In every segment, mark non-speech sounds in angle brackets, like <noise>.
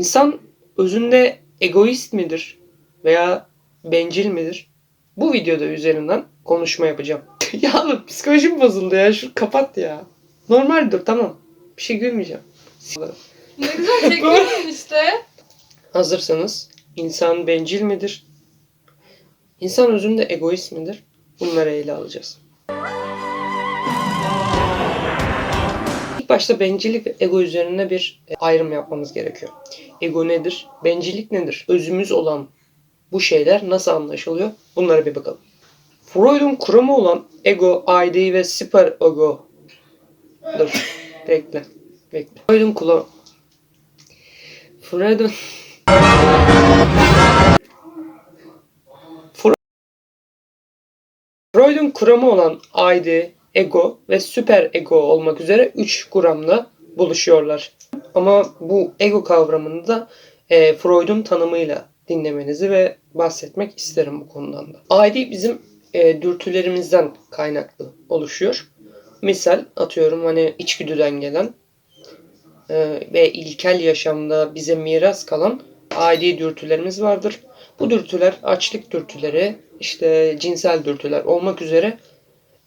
İnsan özünde egoist midir veya bencil midir? Bu videoda üzerinden konuşma yapacağım. <laughs> ya psikolojim bozuldu ya. Şu kapat ya. Normal dur tamam. Bir şey gülmeyeceğim. Ne güzel <laughs> çekiyorsun işte. Hazırsanız insan bencil midir? İnsan özünde egoist midir? Bunları ele alacağız. İlk başta bencillik ve ego üzerine bir e, ayrım yapmamız gerekiyor. Ego nedir? Bencillik nedir? Özümüz olan bu şeyler nasıl anlaşılıyor? Bunlara bir bakalım. Freud'un kuramı olan ego, ID ve süper ego. Dur, bekle, bekle. Freud'un kula... Freud'un... Freud'un kuramı olan ID, ego ve süper ego olmak üzere 3 kuramla buluşuyorlar. Ama bu ego kavramını da e, Freud'un tanımıyla dinlemenizi ve bahsetmek isterim bu konudan da. ID bizim e, dürtülerimizden kaynaklı oluşuyor. Misal atıyorum hani içgüdüden gelen e, ve ilkel yaşamda bize miras kalan ID dürtülerimiz vardır. Bu dürtüler açlık dürtüleri, işte cinsel dürtüler olmak üzere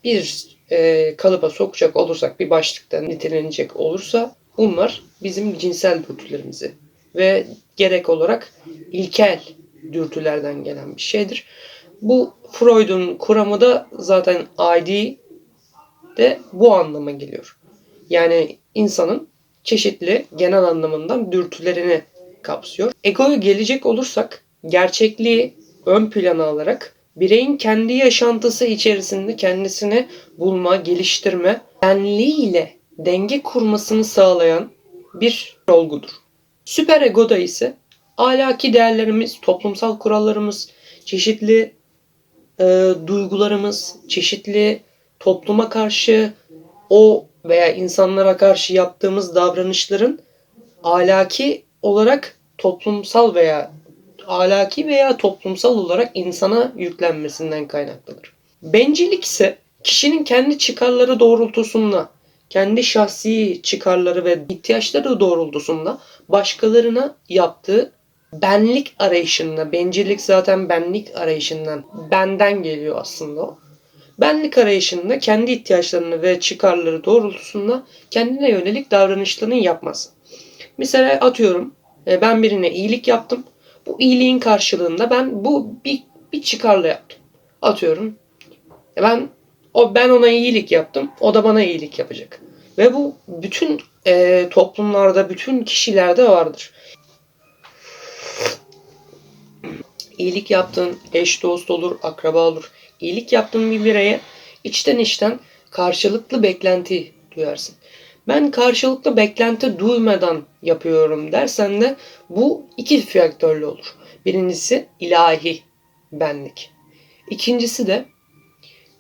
bir e, kalıba sokacak olursak, bir başlıkta nitelenecek olursa bunlar bizim cinsel dürtülerimizi ve gerek olarak ilkel dürtülerden gelen bir şeydir. Bu Freud'un kuramı da zaten ID de bu anlama geliyor. Yani insanın çeşitli genel anlamından dürtülerini kapsıyor. Egoya gelecek olursak gerçekliği ön plana alarak bireyin kendi yaşantısı içerisinde kendisini bulma, geliştirme, benliğiyle denge kurmasını sağlayan bir olgudur. Süper egoda ise ahlaki değerlerimiz, toplumsal kurallarımız, çeşitli e, duygularımız, çeşitli topluma karşı o veya insanlara karşı yaptığımız davranışların ahlaki olarak toplumsal veya ahlaki veya toplumsal olarak insana yüklenmesinden kaynaklıdır. Bencillik ise kişinin kendi çıkarları doğrultusunda, kendi şahsi çıkarları ve ihtiyaçları doğrultusunda başkalarına yaptığı benlik arayışında, bencillik zaten benlik arayışından, benden geliyor aslında o. Benlik arayışında kendi ihtiyaçlarını ve çıkarları doğrultusunda kendine yönelik davranışlarını yapması. Mesela atıyorum e, ben birine iyilik yaptım. Bu iyiliğin karşılığında ben bu bir, bir çıkarla yaptım. Atıyorum e, ben o ben ona iyilik yaptım. O da bana iyilik yapacak. Ve bu bütün e, toplumlarda, bütün kişilerde vardır. İyilik yaptığın eş dost olur, akraba olur. İyilik yaptığın bir bireye içten içten karşılıklı beklenti duyarsın. Ben karşılıklı beklenti duymadan yapıyorum dersen de bu iki faktörlü olur. Birincisi ilahi benlik. İkincisi de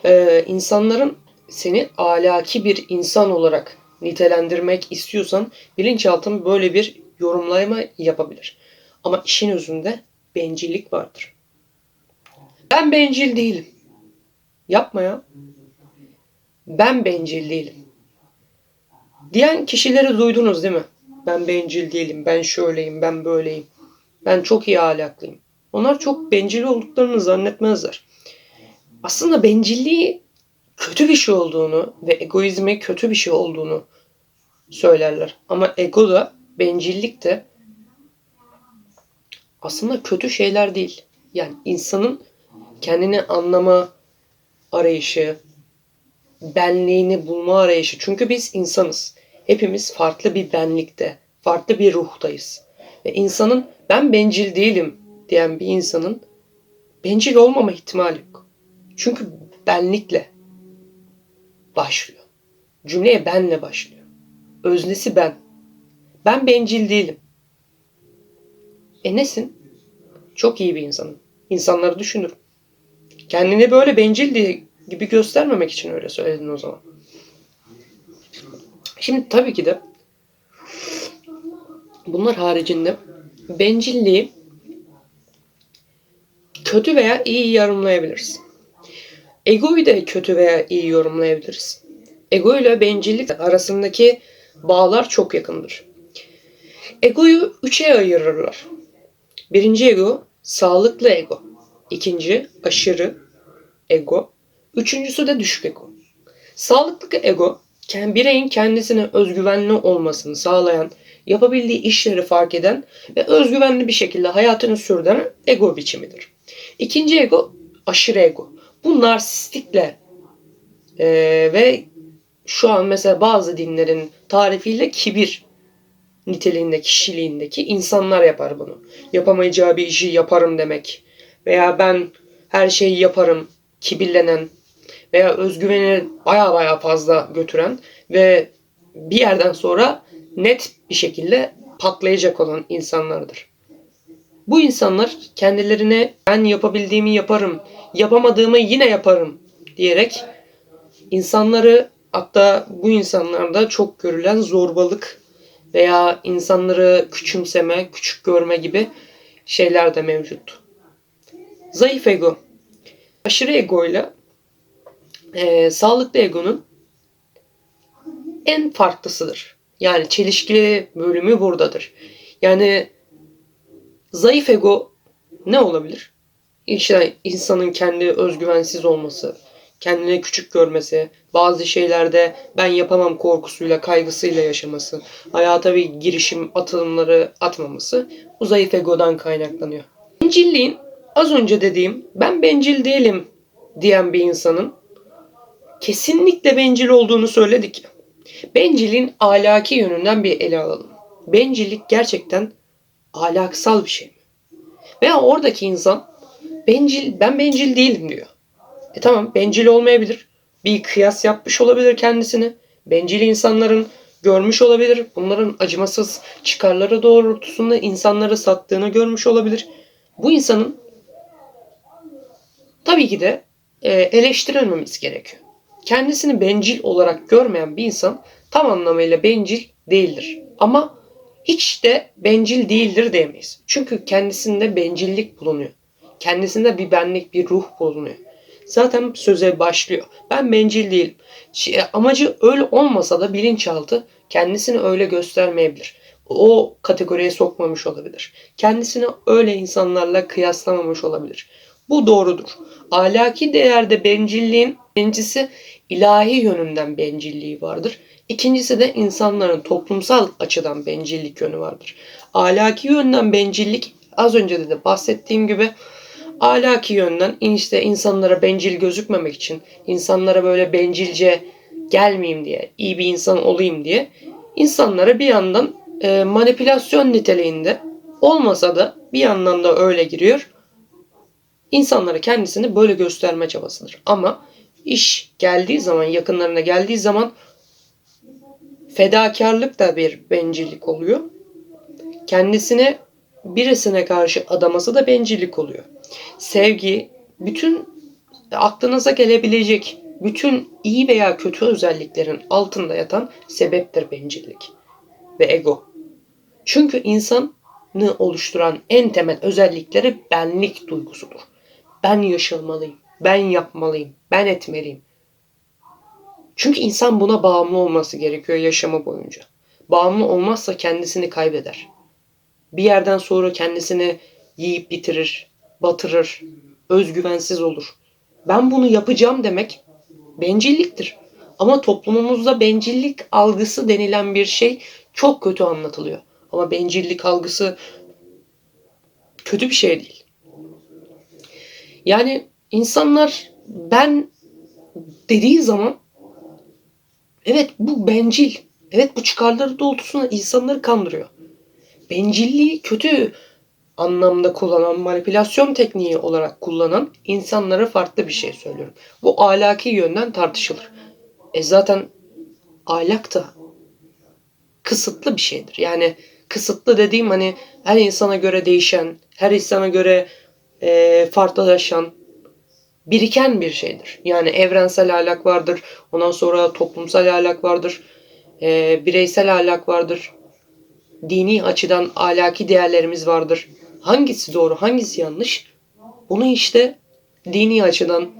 e, insanların seni ahlaki bir insan olarak nitelendirmek istiyorsan bilinçaltın böyle bir yorumlama yapabilir. Ama işin özünde bencillik vardır. Ben bencil değilim. Yapma ya. Ben bencil değilim. Diyen kişileri duydunuz değil mi? Ben bencil değilim, ben şöyleyim, ben böyleyim. Ben çok iyi ahlaklıyım. Onlar çok bencil olduklarını zannetmezler. Aslında bencilliği kötü bir şey olduğunu ve egoizmi kötü bir şey olduğunu söylerler. Ama ego da bencillik de aslında kötü şeyler değil. Yani insanın kendini anlama arayışı, benliğini bulma arayışı. Çünkü biz insanız. Hepimiz farklı bir benlikte, farklı bir ruhtayız. Ve insanın ben bencil değilim diyen bir insanın bencil olmama ihtimali yok. Çünkü benlikle başlıyor. Cümleye benle başlıyor. Öznesi ben. Ben bencil değilim. E nesin? Çok iyi bir insanım. İnsanları düşünürüm. Kendini böyle bencil diye gibi göstermemek için öyle söyledin o zaman. Şimdi tabii ki de bunlar haricinde bencilliği kötü veya iyi yorumlayabiliriz. Egoyu da kötü veya iyi yorumlayabiliriz. Ego ile bencillik arasındaki bağlar çok yakındır. Egoyu üçe ayırırlar. Birinci ego sağlıklı ego. İkinci aşırı ego. Üçüncüsü de düşük ego. Sağlıklı ego bireyin kendisine özgüvenli olmasını sağlayan, yapabildiği işleri fark eden ve özgüvenli bir şekilde hayatını sürdüren ego biçimidir. İkinci ego aşırı ego. Bu narsistikle eee, ve şu an mesela bazı dinlerin tarifiyle kibir niteliğinde, kişiliğindeki insanlar yapar bunu. Yapamayacağı bir işi yaparım demek veya ben her şeyi yaparım kibirlenen veya özgüveni baya baya fazla götüren ve bir yerden sonra net bir şekilde patlayacak olan insanlardır. Bu insanlar kendilerine ben yapabildiğimi yaparım, yapamadığımı yine yaparım diyerek insanları hatta bu insanlarda çok görülen zorbalık veya insanları küçümseme, küçük görme gibi şeyler de mevcut. Zayıf ego. Aşırı ego ile eee, sağlıklı egonun en farklısıdır. Yani çelişkili bölümü buradadır. Yani zayıf ego ne olabilir? İşte insanın kendi özgüvensiz olması, kendine küçük görmesi, bazı şeylerde ben yapamam korkusuyla, kaygısıyla yaşaması, hayata bir girişim atılımları atmaması bu zayıf egodan kaynaklanıyor. Bencilliğin az önce dediğim ben bencil değilim diyen bir insanın kesinlikle bencil olduğunu söyledik ya. Bencilliğin ahlaki yönünden bir ele alalım. Bencillik gerçekten ahlaksal bir şey mi? Veya oradaki insan bencil ben bencil değilim diyor. E tamam bencil olmayabilir. Bir kıyas yapmış olabilir kendisine. Bencil insanların görmüş olabilir. Bunların acımasız çıkarları doğrultusunda insanları sattığını görmüş olabilir. Bu insanın tabii ki de e, eleştirilmemiz gerekiyor. Kendisini bencil olarak görmeyen bir insan tam anlamıyla bencil değildir. Ama hiç de bencil değildir diyemeyiz. Çünkü kendisinde bencillik bulunuyor. Kendisinde bir benlik, bir ruh bulunuyor. Zaten söze başlıyor. Ben bencil değilim. Şey, amacı öyle olmasa da bilinçaltı kendisini öyle göstermeyebilir. O kategoriye sokmamış olabilir. Kendisini öyle insanlarla kıyaslamamış olabilir. Bu doğrudur. Ahlaki değerde bencilliğin birincisi ilahi yönünden bencilliği vardır. İkincisi de insanların toplumsal açıdan bencillik yönü vardır. Ahlaki yönden bencillik az önce de, de bahsettiğim gibi ahlaki yönden işte insanlara bencil gözükmemek için, insanlara böyle bencilce gelmeyeyim diye, iyi bir insan olayım diye insanlara bir yandan e, manipülasyon niteliğinde olmasa da bir yandan da öyle giriyor. İnsanlara kendisini böyle gösterme çabasıdır. Ama iş geldiği zaman, yakınlarına geldiği zaman fedakarlık da bir bencillik oluyor. Kendisine birisine karşı adaması da bencillik oluyor. Sevgi bütün aklınıza gelebilecek bütün iyi veya kötü özelliklerin altında yatan sebeptir bencillik ve ego. Çünkü insanı oluşturan en temel özellikleri benlik duygusudur. Ben yaşamalıyım, ben yapmalıyım, ben etmeliyim. Çünkü insan buna bağımlı olması gerekiyor yaşamı boyunca. Bağımlı olmazsa kendisini kaybeder. Bir yerden sonra kendisini yiyip bitirir, batırır, özgüvensiz olur. Ben bunu yapacağım demek bencilliktir. Ama toplumumuzda bencillik algısı denilen bir şey çok kötü anlatılıyor. Ama bencillik algısı kötü bir şey değil. Yani insanlar ben dediği zaman evet bu bencil. Evet bu çıkarları doğrultusunda insanları kandırıyor. Bencilliği kötü anlamda kullanan, manipülasyon tekniği olarak kullanan insanlara farklı bir şey söylüyorum. Bu ahlaki yönden tartışılır. E zaten ahlak da kısıtlı bir şeydir. Yani kısıtlı dediğim hani her insana göre değişen, her insana göre e, farklılaşan, biriken bir şeydir. Yani evrensel ahlak vardır, ondan sonra toplumsal ahlak vardır, e, bireysel ahlak vardır, dini açıdan ahlaki değerlerimiz vardır. Hangisi doğru, hangisi yanlış? Bunu işte dini açıdan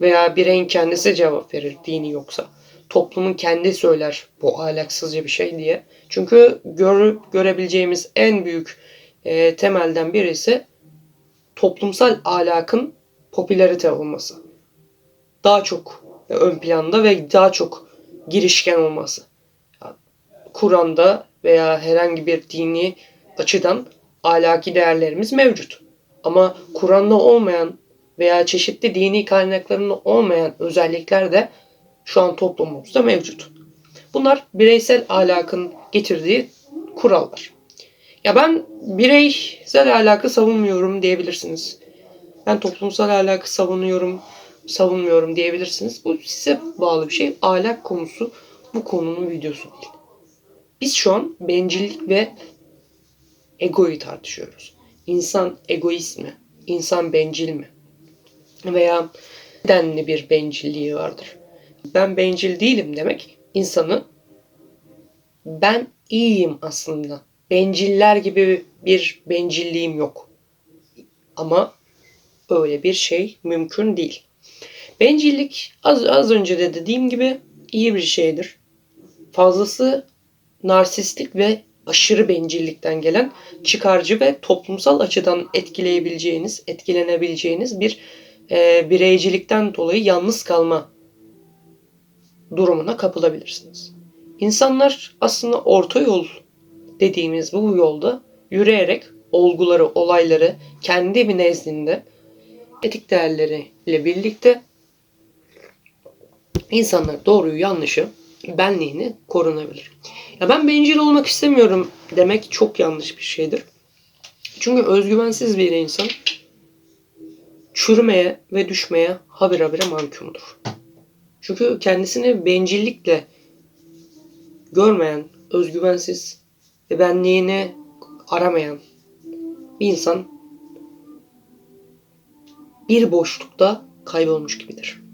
veya bireyin kendisi cevap verir dini yoksa. toplumun kendi söyler bu ahlaksızca bir şey diye. Çünkü görüp görebileceğimiz en büyük e, temelden birisi toplumsal ahlakın popülarite olması. Daha çok ön planda ve daha çok girişken olması. Kur'an'da veya herhangi bir dini açıdan ahlaki değerlerimiz mevcut. Ama Kur'an'da olmayan veya çeşitli dini kaynaklarında olmayan özellikler de şu an toplumumuzda mevcut. Bunlar bireysel ahlakın getirdiği kurallar. Ya ben bireysel ahlakı savunmuyorum diyebilirsiniz. Ben toplumsal ahlakı savunuyorum, savunmuyorum diyebilirsiniz. Bu size bağlı bir şey. Ahlak konusu bu konunun videosu değil. Biz şu an bencillik ve egoyu tartışıyoruz. İnsan egoist mi? İnsan bencil mi? Veya nedenli bir bencilliği vardır. Ben bencil değilim demek insanı ben iyiyim aslında. Benciller gibi bir bencilliğim yok. Ama öyle bir şey mümkün değil. Bencillik az, az önce de dediğim gibi iyi bir şeydir. Fazlası narsistik ve aşırı bencillikten gelen çıkarcı ve toplumsal açıdan etkileyebileceğiniz, etkilenebileceğiniz bir e, bireycilikten dolayı yalnız kalma durumuna kapılabilirsiniz. İnsanlar aslında orta yol dediğimiz bu yolda yürüyerek olguları, olayları kendi bir nezdinde etik değerleriyle birlikte insanlar doğruyu yanlışı benliğini korunabilir. Ya ben bencil olmak istemiyorum demek çok yanlış bir şeydir. Çünkü özgüvensiz bir insan çürümeye ve düşmeye habire habire mahkumdur. Çünkü kendisini bencillikle görmeyen, özgüvensiz ve benliğini aramayan bir insan bir boşlukta kaybolmuş gibidir.